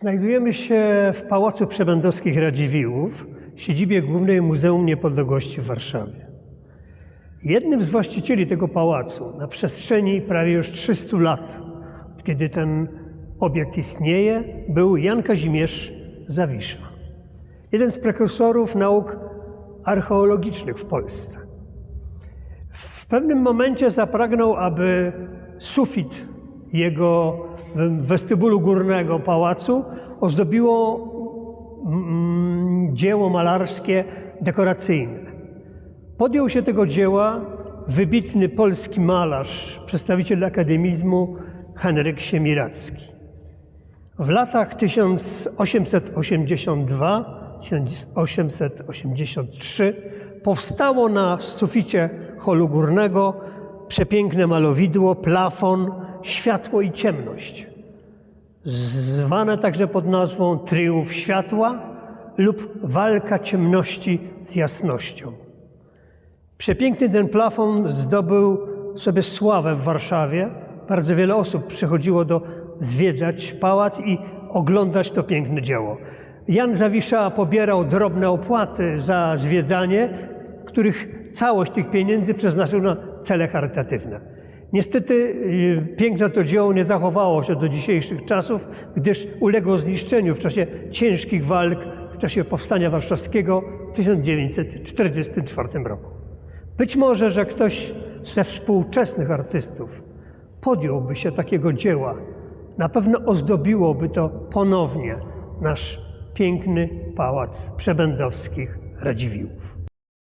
Znajdujemy się w Pałacu Przebędowskich Radziwiłłów, siedzibie Głównej Muzeum Niepodległości w Warszawie. Jednym z właścicieli tego pałacu na przestrzeni prawie już 300 lat, od kiedy ten obiekt istnieje, był Jan Kazimierz Zawisza. Jeden z prekursorów nauk archeologicznych w Polsce. W pewnym momencie zapragnął, aby sufit jego westybulu górnego pałacu ozdobiło mm, dzieło malarskie dekoracyjne. Podjął się tego dzieła wybitny polski malarz, przedstawiciel akademizmu Henryk Siemiracki. W latach 1882-1883 powstało na suficie holu górnego przepiękne malowidło, plafon, światło i ciemność, zwane także pod nazwą Triumf Światła lub Walka Ciemności z Jasnością. Przepiękny ten plafon zdobył sobie sławę w Warszawie. Bardzo wiele osób przychodziło do zwiedzać pałac i oglądać to piękne dzieło. Jan Zawisza pobierał drobne opłaty za zwiedzanie, których całość tych pieniędzy przeznaczył na cele charytatywne. Niestety y, piękne to dzieło nie zachowało się do dzisiejszych czasów, gdyż uległo zniszczeniu w czasie ciężkich walk w czasie Powstania Warszawskiego w 1944 roku. Być może, że ktoś ze współczesnych artystów podjąłby się takiego dzieła. Na pewno ozdobiłoby to ponownie nasz piękny pałac przebędowskich Radziwiłłów.